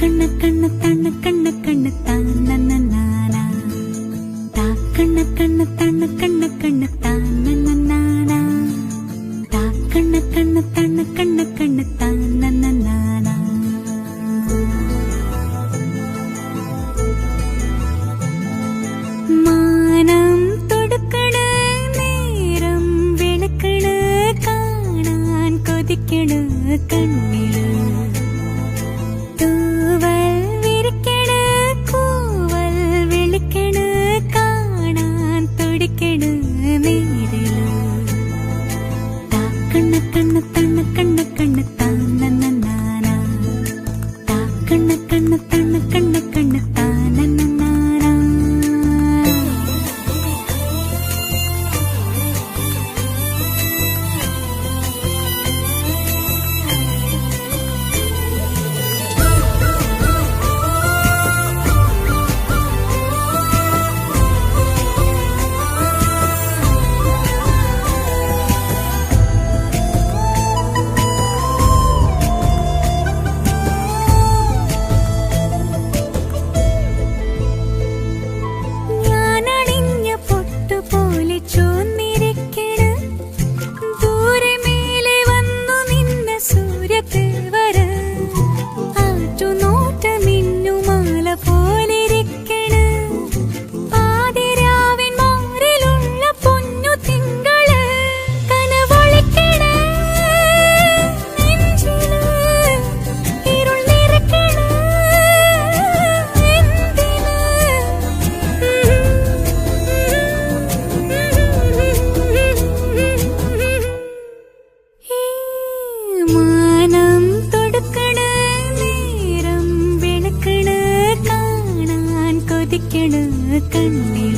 கண்ண கண்ண தண்ண கண்ண கண்ண தானா தா கண்ண கண்ண தண்ண கண்ண கண்ண தானா தா கண்ண கண்ண தண்ண கண்ண கண்ண தானா കൊതിക്കണ് കണ്ണിൽ